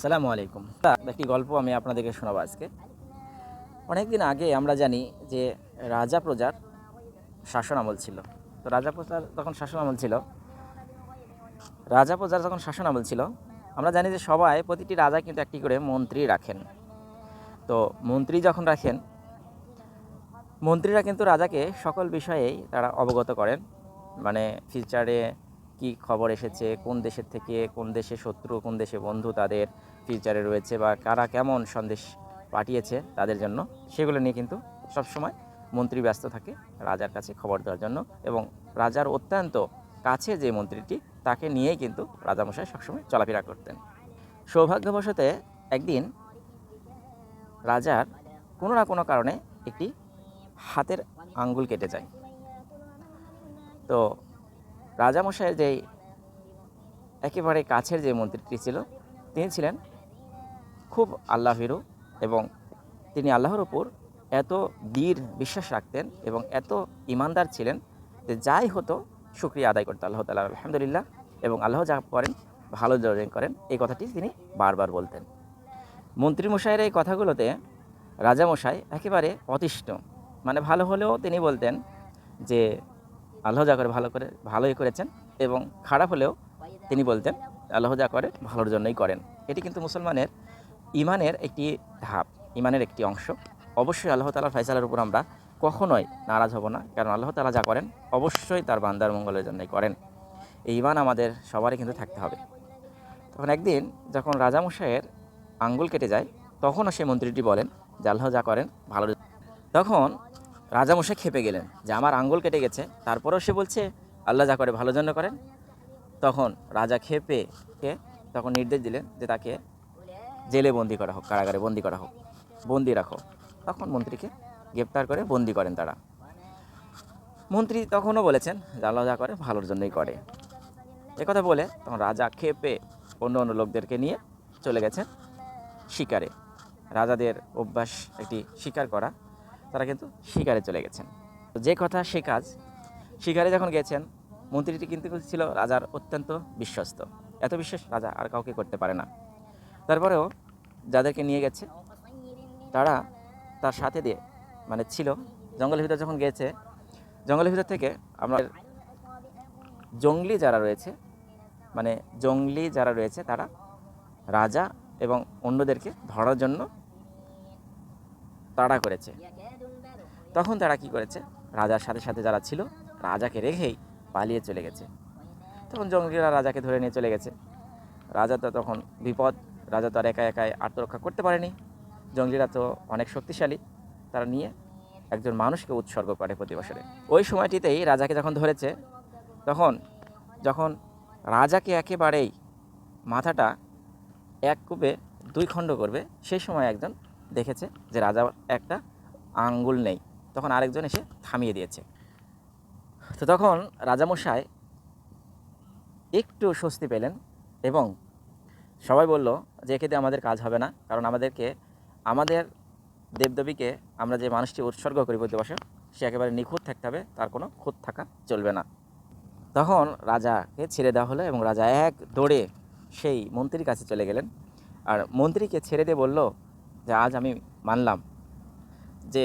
আসসালামু আলাইকুম। একটি গল্প আমি আপনাদেরকে শোনাবো আজকে। অনেকদিন আগে আমরা জানি যে রাজা প্রজার শাসন আমল ছিল। তো রাজা প্রজার তখন শাসন আমল ছিল, রাজা প্রজার যখন শাসন আমল ছিল, আমরা জানি যে সবাই প্রতিটি রাজা কিন্তু একটি করে মন্ত্রী রাখেন। তো মন্ত্রী যখন রাখেন, মন্ত্রীরা কিন্তু রাজাকে সকল বিষয়েই তারা অবগত করেন। মানে ফিউচারে কি খবর এসেছে? কোন দেশের থেকে কোন দেশে শত্রু, কোন দেশে বন্ধু তাদের ফিউচারে রয়েছে বা কারা কেমন সন্দেশ পাঠিয়েছে তাদের জন্য? সেগুলো নিয়ে কিন্তু সবসময় মন্ত্রী ব্যস্ত থাকে রাজার কাছে খবর দেওয়ার জন্য এবং রাজার অত্যন্ত কাছে যে মন্ত্রীটি, তাকে নিয়েই কিন্তু রাজামশাই সবসময় চলাফেরা করতেন। সৌভাগ্যবশতে একদিন রাজার কোনো না কোনো কারণে একটি হাতের আঙ্গুল কেটে যায়। তো রাজামশাইয়ের যেই একেবারে কাছের যে মন্ত্রীটি ছিল, তিনি ছিলেন খুব আল্লাহিরু এবং তিনি আল্লাহর ওপর এত বীর বিশ্বাস রাখতেন এবং এত ইমানদার ছিলেন যে যাই হতো শুক্রিয়া আদায় করতেন আল্লাহ তালা আলহামদুলিল্লাহ। এবং আল্লাহ যা করেন, ভালো জয় করেন, এই কথাটি তিনি বারবার বলতেন। মন্ত্রীমশাইয়ের এই কথাগুলোতে রাজামশাই একেবারে অতিষ্ঠ। মানে ভালো হলেও তিনি বলতেন যে আল্লাহ যা করে ভালো করে, ভালোই করেছেন এবং খারাপ হলেও তিনি বলতেন, আল্লাহ যা করে ভালোর জন্যই করেন। এটি কিন্তু মুসলমানের ইমানের একটি ধাপ, ইমানের একটি অংশ। অবশ্যই আল্লাহ তালার ফয়সালার উপর আমরা কখনোই নারাজ হব না, কারণ আল্লাহ তালা যা করেন অবশ্যই তার বান্দার মঙ্গলের জন্যই করেন। এই ইমান আমাদের সবারই কিন্তু থাকতে হবে। তখন একদিন যখন রাজামশাইয়ের আঙ্গুল কেটে যায় তখনও সেই মন্ত্রীটি বলেন যে, আল্লাহ যা করেন ভালো তখন রাজামশাই খেপে গেলেন যে আমার আঙ্গুল কেটে গেছে, তারপরেও সে বলছে, আল্লাহ যা করে ভালো জন্য করেন। তখন রাজা খেপে কে তখন নির্দেশ দিলেন যে তাকে জেলে বন্দি করা হোক, কারাগারে বন্দি করা হোক, বন্দি রাখো। তখন মন্ত্রীকে গ্রেপ্তার করে বন্দি করেন তারা। মন্ত্রী তখনও বলেছেন যে আল্লাহ যা করে ভালোর জন্যই করে। কথা বলে তখন রাজা খেপে অন্য অন্য লোকদেরকে নিয়ে চলে গেছেন শিকারে। রাজাদের অভ্যাস একটি শিকার করা তারা কিন্তু শিকারে চলে গেছেন। যে কথা, সে কাজ। শিকারে যখন গেছেন, মন্ত্রীটি কিন্তু ছিল রাজার অত্যন্ত বিশ্বস্ত। এত বিশ্বাস রাজা আর কাউকে করতে পারে না। তারপরেও যাদেরকে নিয়ে গেছে, তারা তার সাথে দিয়ে মানে ছিল। জঙ্গলের ভিতর যখন গেছে, জঙ্গলের ভিতর থেকে আমরা জঙ্গলি যারা রয়েছে মানে জঙ্গলি যারা রয়েছে, তারা রাজা এবং অন্যদেরকে ধরার জন্য তাড়া করেছে। তখন তারা কি করেছে? রাজার সাথে সাথে যারা ছিল, রাজাকে রেখেই পালিয়ে চলে গেছে। তখন জঙ্গলিরা রাজাকে ধরে নিয়ে চলে গেছে। রাজা তো তখন বিপদ, রাজা তো আর একা একাই আত্মরক্ষা করতে পারেনি। জঙ্গলিরা তো অনেক শক্তিশালী। তারা নিয়ে একজন মানুষকে উৎসর্গ করে প্রতি বছরে। ওই সময়টিতেই রাজাকে যখন ধরেছে, তখন যখন রাজাকে একেবারেই মাথাটা এক কূপে দুই খণ্ড করবে, সেই সময় একজন দেখেছে যে রাজা একটা আঙ্গুল নেই। তখন আরেকজন এসে থামিয়ে দিয়েছে। তো তখন রাজামশাই একটু স্বস্তি পেলেন এবং সবাই বলল, যে একে দিয়ে আমাদের কাজ হবে না, কারণ আমাদেরকে, আমাদের দেবদেবীকে আমরা যে মানুষটি উৎসর্গ করি প্রতি বছর সে একেবারে নিখুঁত থাকতে হবে, তার কোনো খুঁত থাকা চলবে না। তখন রাজাকে ছেড়ে দেওয়া হলো এবং রাজা এক দৌড়ে সেই মন্ত্রীর কাছে চলে গেলেন। আর মন্ত্রীকে ছেড়ে দিয়ে বলল, যে আজ আমি মানলাম যে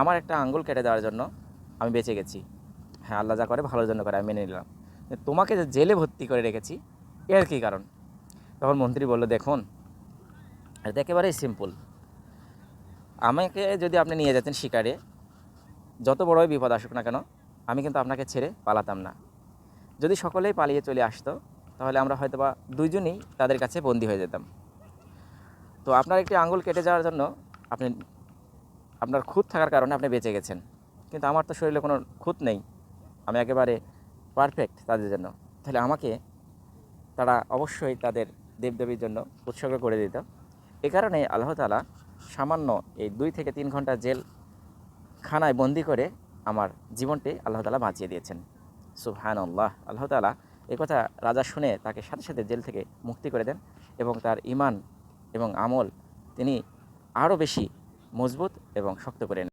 আমার একটা আঙ্গুল কেটে দেওয়ার জন্য আমি বেঁচে গেছি। হ্যাঁ আল্লাহ যা করে ভালোর জন্য করে, আমি মেনে নিলাম। তোমাকে যে জেলে ভর্তি করে রেখেছি, এর কী কারণ? তখন মন্ত্রী বলল, দেখুন, এটা একেবারেই সিম্পল আমাকে যদি আপনি নিয়ে যেতেন শিকারে, যত বড়ই বিপদ আসুক না কেন, আমি কিন্তু আপনাকে ছেড়ে পালাতাম না। যদি সকলেই পালিয়ে চলে আসতো, তাহলে আমরা হয়তো বা দুইজনই তাদের কাছে বন্দি হয়ে যেতাম। তো আপনার একটি আঙ্গুল কেটে যাওয়ার জন্য আপনি আপনার খুঁত থাকার কারণে আপনি বেঁচে গেছেন। কিন্তু আমার তো শরীরে কোনো খুঁত নেই। আমি একেবারে পারফেক্ট তাদের জন্য। তাহলে আমাকে তারা অবশ্যই তাদের দেবদেবীর জন্য উৎসর্গ করে দিত। এ কারণে আল্লাহ তালা সামান্য এই দুই থেকে তিন ঘণ্টা জেল খানায় বন্দি করে আমার জীবনটি আল্লাহ তালা বাঁচিয়ে দিয়েছেন। সুহান আল্লাহ আল্লাহ তালা এ কথা রাজা শুনে তাকে সাথে সাথে জেল থেকে মুক্তি করে দেন এবং তার ইমান এবং আমল তিনি আরও বেশি মজবুত এবং শক্ত করে